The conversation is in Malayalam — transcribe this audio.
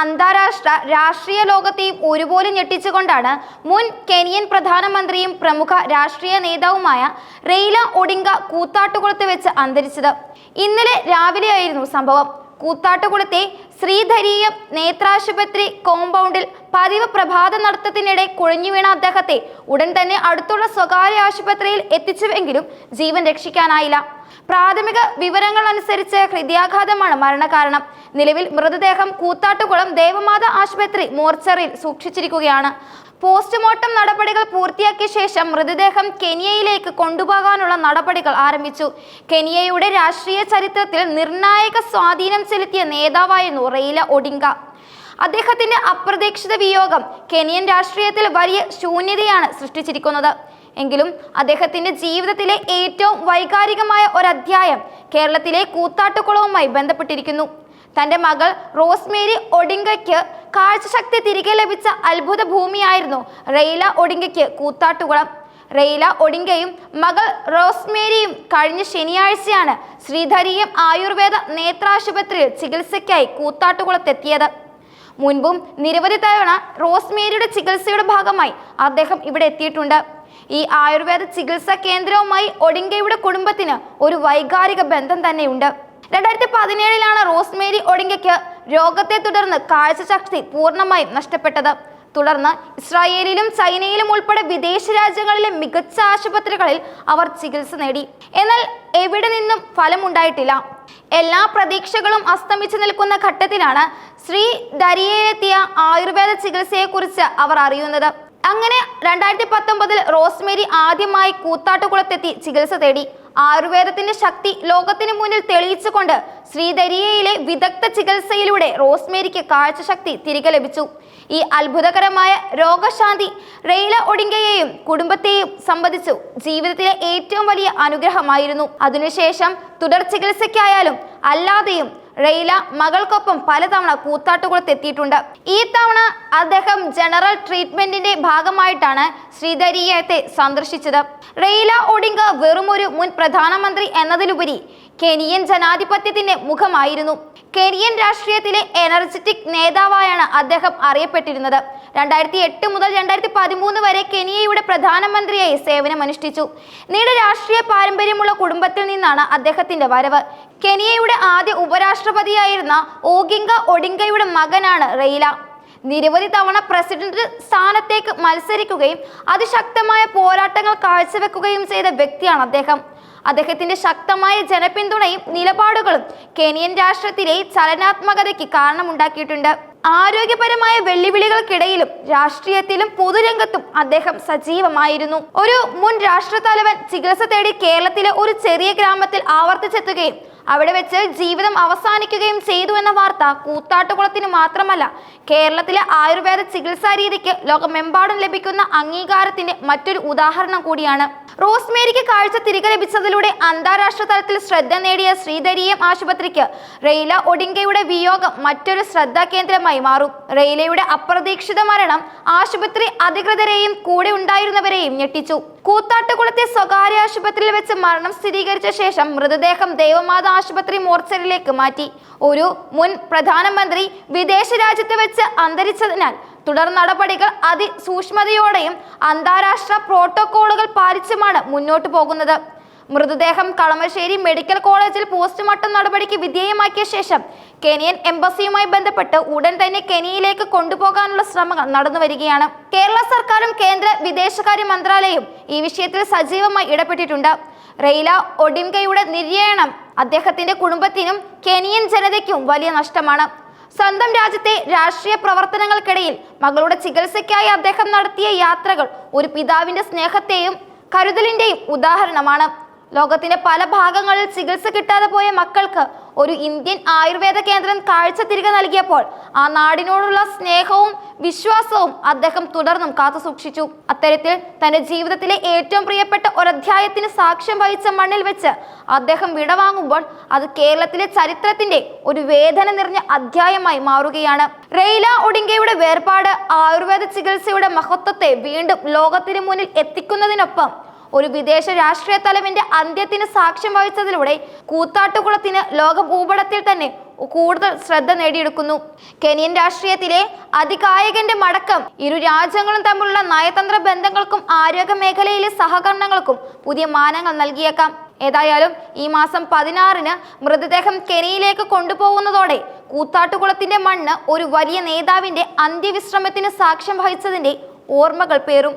അന്താരാഷ്ട്ര രാഷ്ട്രീയ ലോകത്തെയും ഒരുപോലെ ഞെട്ടിച്ചുകൊണ്ടാണ് മുൻ കെനിയൻ പ്രധാനമന്ത്രിയും പ്രമുഖ രാഷ്ട്രീയ നേതാവുമായ റെയ്ല ഒഡിങ്ക കൂത്താട്ടുകുളത്ത് വെച്ച് അന്തരിച്ചത്. ഇന്നലെ രാവിലെയായിരുന്നു സംഭവം. കൂത്താട്ടുകുളത്തെ ശ്രീധരീയം നേത്രാശുപത്രി കോമ്പൗണ്ടിൽ പതിവ് പ്രഭാത നടത്തത്തിനിടെ കുഴഞ്ഞു വീണ അദ്ദേഹത്തെ ഉടൻ തന്നെ അടുത്തുള്ള സ്വകാര്യ ആശുപത്രിയിൽ എത്തിച്ചുവെങ്കിലും ജീവൻ രക്ഷിക്കാനായില്ല. പ്രാഥമിക വിവരങ്ങൾ അനുസരിച്ച് ഹൃദയാഘാതമാണ് മരണകാരണം. നിലവിൽ മൃതദേഹം കൂത്താട്ടുകുളം ദേവമാത ആശുപത്രി മോർച്ചറിയിൽ സൂക്ഷിച്ചിരിക്കുകയാണ്. പോസ്റ്റ്മോർട്ടം നടപടികൾ പൂർത്തിയാക്കിയ ശേഷം മൃതദേഹം കെനിയയിലേക്ക് കൊണ്ടുപോകാനുള്ള നടപടികൾ ആരംഭിച്ചു. കെനിയയുടെ രാഷ്ട്രീയ ചരിത്രത്തിൽ നിർണായക സ്വാധീനം ചെലുത്തിയ നേതാവായിരുന്നു റെയ്ല ഒഡിങ്ക അദ്ദേഹത്തിന്റെ അപ്രതീക്ഷിത വിയോഗം കെനിയൻ രാഷ്ട്രീയത്തിൽ വലിയ ശൂന്യതയാണ് സൃഷ്ടിച്ചിരിക്കുന്നത്. എങ്കിലും അദ്ദേഹത്തിന്റെ ജീവിതത്തിലെ ഏറ്റവും വൈകാരികമായ ഒരധ്യായം കേരളത്തിലെ കൂത്താട്ടുകുളവുമായി ബന്ധപ്പെട്ടിരിക്കുന്നു. തന്റെ മകൾ റോസ്മേരി ഒഡിങ്കയ്ക്ക് കാഴ്ചശക്തി തിരികെ ലഭിച്ച അത്ഭുത ഭൂമിയായിരുന്നു റെയ്ല ഒഡിങ്കയ്ക്ക് കൂത്താട്ടുകുളം. റെയ്ല ഒഡിങ്കയും മകൾ റോസ്മേരിയും കഴിഞ്ഞ ശനിയാഴ്ചയാണ് ശ്രീധരീയം ആയുർവേദ നേത്രാശുപത്രിയിൽ ചികിത്സയ്ക്കായി കൂത്താട്ടുകുളത്തെത്തിയത്. മുൻപും നിരവധി തവണ റോസ്മേരിയുടെ ചികിത്സയുടെ ഭാഗമായി അദ്ദേഹം ഇവിടെ എത്തിയിട്ടുണ്ട്. ഈ ആയുർവേദ ചികിത്സാ കേന്ദ്രവുമായി ഒഡിങ്കയുടെ കുടുംബത്തിന് ഒരു വൈകാരിക ബന്ധം തന്നെയുണ്ട്. രണ്ടായിരത്തി പതിനേഴിലാണ് റോസ്മേരി ഒഡിങ്കയ്ക്ക് രോഗത്തെ തുടർന്ന് കാഴ്ചശക്തി പൂർണമായും നഷ്ടപ്പെട്ടത്. തുടർന്ന് ഇസ്രായേലിലും ചൈനയിലും ഉൾപ്പെടെ വിദേശ രാജ്യങ്ങളിലെ മികച്ച ആശുപത്രികളിൽ അവർ ചികിത്സ നേടി. എന്നാൽ എവിടെ നിന്നും ഫലമുണ്ടായിട്ടില്ല. എല്ലാ പ്രതീക്ഷകളും അസ്തമിച്ചു നിൽക്കുന്ന ഘട്ടത്തിലാണ് ശ്രീ ദരിയയിലെത്തിയ ആയുർവേദ ചികിത്സയെക്കുറിച്ച് അവർ അറിയുന്നത്. അങ്ങനെ രണ്ടായിരത്തി പത്തൊമ്പതിൽ റോസ്മേരി ആദ്യമായി കൂത്താട്ടുകുളത്തെത്തി ചികിത്സ തേടി. ആയുർവേദത്തിന്റെ ശക്തി ലോകത്തിന് മുന്നിൽ തെളിയിച്ചുകൊണ്ട് ശ്രീധരിയയിലെ വിദഗ്ധ ചികിത്സയിലൂടെ റോസ്മേരിക്ക് കാഴ്ചശക്തി തിരികെ ലഭിച്ചു. ഈ അത്ഭുതകരമായ രോഗശാന്തി റെയ്ല ഒടിങ്കയെയും കുടുംബത്തെയും സംബന്ധിച്ചു ജീവിതത്തിലെ ഏറ്റവും വലിയ അനുഗ്രഹമായിരുന്നു. അതിനുശേഷം തുടർ ചികിത്സയ്ക്കായാലും അല്ലാതെയും റെയ്ല മകൾക്കൊപ്പം പലതവണ കൂത്താട്ടുകുളത്തെത്തിയിട്ടുണ്ട്. ഈ തവണ അദ്ദേഹം ജനറൽ ട്രീറ്റ്മെന്റിന്റെ ഭാഗമായിട്ടാണ് ശ്രീധരീയത്തെ സന്ദർശിച്ചത്. റെയ്ല ഒഡിങ്ക വെറുമൊരു മുൻ പ്രധാനമന്ത്രി എന്നതിലുപരി കെനിയൻ ജനാധിപത്യത്തിന്റെ മുഖമായിരുന്നു. കെനിയൻ രാഷ്ട്രീയത്തിലെ എനർജറ്റിക് നേതാവായാണ് അദ്ദേഹം അറിയപ്പെട്ടിരുന്നത്. രണ്ടായിരത്തി എട്ട് മുതൽ രണ്ടായിരത്തി പതിമൂന്ന് വരെ കെനിയയുടെ പ്രധാനമന്ത്രിയായി സേവനമനുഷ്ഠിച്ചു. നീണ്ട രാഷ്ട്രീയ പാരമ്പര്യമുള്ള കുടുംബത്തിൽ നിന്നാണ് അദ്ദേഹത്തിന്റെ വരവ്. കെനിയയുടെ ആദ്യ ഉപരാഷ്ട്രപതിയായിരുന്ന ഓഗിങ്ക ഒഡിങ്കയുടെ മകനാണ് റെയ്ല. നിരവധി തവണ പ്രസിഡന്റ് സ്ഥാനത്തേക്ക് മത്സരിക്കുകയും അതിശക്തമായ പോരാട്ടങ്ങൾ കാഴ്ചവെക്കുകയും ചെയ്ത വ്യക്തിയാണ് അദ്ദേഹം. അദ്ദേഹത്തിന്റെ ശക്തമായ ജനപിന്തുണയും നിലപാടുകളും കെനിയൻ രാഷ്ട്രത്തിലെ ചലനാത്മകതയ്ക്ക് കാരണമുണ്ടാക്കിയിട്ടുണ്ട്. ആരോഗ്യപരമായ വെല്ലുവിളികൾക്കിടയിലും രാഷ്ട്രീയത്തിലും പൊതുരംഗത്തും അദ്ദേഹം സജീവമായിരുന്നു. ഒരു മുൻ രാഷ്ട്രത്തലവൻ ചികിത്സ തേടി കേരളത്തിലെ ഒരു ചെറിയ ഗ്രാമത്തിൽ ആവർത്തിച്ചെത്തുകയും അവിടെ വെച്ച് ജീവിതം അവസാനിക്കുകയും ചെയ്തു എന്ന വാർത്ത കൂത്താട്ടുകുളത്തിന് മാത്രമല്ല കേരളത്തിലെ ആയുർവേദ ചികിത്സാ രീതിക്ക് ലോകമെമ്പാടും ലഭിക്കുന്ന അംഗീകാരത്തിന്റെ മറ്റൊരു ഉദാഹരണം കൂടിയാണ്. റോസ്മേരിക്ക് കാഴ്ച തിരികെ ലഭിച്ചതിലൂടെ അന്താരാഷ്ട്ര തലത്തിൽ ശ്രദ്ധ നേടിയ ശ്രീധരീയം ആശുപത്രിക്ക് റെയ്ല ഒഡിങ്കയുടെ വിയോഗം മറ്റൊരു ശ്രദ്ധാ കേന്ദ്രമായി മാറും. റെയ്ലയുടെ അപ്രതീക്ഷിത മരണം ആശുപത്രി അധികൃതരെയും കൂടെ ഉണ്ടായിരുന്നവരെയും ഞെട്ടിച്ചു. കൂത്താട്ടുകുളത്തെ സ്വകാര്യ ആശുപത്രിയിൽ വെച്ച് മരണം സ്ഥിരീകരിച്ച ശേഷം മൃതദേഹം ദേവമാത ആശുപത്രി മോർച്ചറിയിലേക്ക് മാറ്റി. ഒരു മുൻ പ്രധാനമന്ത്രി വിദേശ രാജ്യത്ത് വെച്ച് അന്തരിച്ചതിനാൽ തുടർ നടപടികൾ അതിസൂക്ഷ്മതയോടെയും അന്താരാഷ്ട്ര പ്രോട്ടോകോളുകൾ പാലിച്ചുമാണ് മുന്നോട്ടു പോകുന്നത്. മൃതദേഹം കളമശ്ശേരി മെഡിക്കൽ കോളേജിൽ പോസ്റ്റ്മോർട്ടം നടപടിക്ക് വിധേയമാക്കിയ ശേഷം കെനിയൻ എംബസിയുമായി ബന്ധപ്പെട്ട് ഉടൻ തന്നെ കെനിയയിലേക്ക് കൊണ്ടുപോകാനുള്ള ശ്രമങ്ങൾ നടന്നു വരികയാണ് കേരള സർക്കാരും കേന്ദ്ര വിദേശകാര്യ മന്ത്രാലയവും ഈ വിഷയത്തിൽ സജീവമായി ഇടപെട്ടിട്ടുണ്ട്. റെയ്ല ഒഡിംഗയുടെ നിര്യാണം അദ്ദേഹത്തിന്റെ കുടുംബത്തിനും കെനിയൻ ജനതയ്ക്കും വലിയ നഷ്ടമാണ്. സ്വന്തം രാജ്യത്തെ രാഷ്ട്രീയ പ്രവർത്തനങ്ങൾക്കിടയിൽ മകളുടെ ചികിത്സയ്ക്കായി അദ്ദേഹം നടത്തിയ യാത്രകൾ ഒരു പിതാവിന്റെ സ്നേഹത്തെയും കരുതലിന്റെയും ഉദാഹരണമാണ്. ലോകത്തിന്റെ പല ഭാഗങ്ങളിൽ ചികിത്സ കിട്ടാതെ പോയ മക്കൾക്ക് ഒരു ഇന്ത്യൻ ആയുർവേദ കേന്ദ്രം കാഴ്ച തിരികെ നൽകിയപ്പോൾ ആ നാടിനോടുള്ള സ്നേഹവും വിശ്വാസവും അദ്ദേഹം തുടർന്നും കാത്തു സൂക്ഷിച്ചു. അത്തരത്തിൽ തന്റെ ജീവിതത്തിലെ ഏറ്റവും പ്രിയപ്പെട്ട ഒരധ്യായത്തിന് സാക്ഷ്യം വഹിച്ച മണ്ണിൽ വെച്ച് അദ്ദേഹം വിടവാങ്ങുമ്പോൾ അത് കേരളത്തിലെ ചരിത്രത്തിന്റെ ഒരു വേദന നിറഞ്ഞ അധ്യായമായി മാറുകയാണ്. റെയ്ല ഒഡിങ്കയുടെ വേർപാട് ആയുർവേദ ചികിത്സയുടെ മഹത്വത്തെ വീണ്ടും ലോകത്തിന് മുന്നിൽ എത്തിക്കുന്നതിനൊപ്പം ഒരു വിദേശ രാഷ്ട്രീയ തലവിന്റെ അന്ത്യത്തിന് സാക്ഷ്യം വഹിച്ചതിലൂടെ കൂത്താട്ടുകുളത്തിന് ലോക ഭൂപടത്തിൽ തന്നെ കൂടുതൽ ശ്രദ്ധ നേടിയെടുക്കുന്നു. കെനിയൻ രാഷ്ട്രീയത്തിലെ അതികായകന്റെ മടക്കം ഇരു രാജ്യങ്ങളും തമ്മിലുള്ള നയതന്ത്ര ബന്ധങ്ങൾക്കും ആരോഗ്യ മേഖലയിലെ സഹകരണങ്ങൾക്കും പുതിയ മാനങ്ങൾ നൽകിയേക്കാം. ഏതായാലും ഈ മാസം പതിനാറിന് മൃതദേഹം കെനിയിലേക്ക് കൊണ്ടുപോകുന്നതോടെ കൂത്താട്ടുകുളത്തിന്റെ മണ്ണ് ഒരു വലിയ നേതാവിന്റെ അന്ത്യവിശ്രമത്തിന് സാക്ഷ്യം വഹിച്ചതിന്റെ ഓർമ്മകൾ പേറും.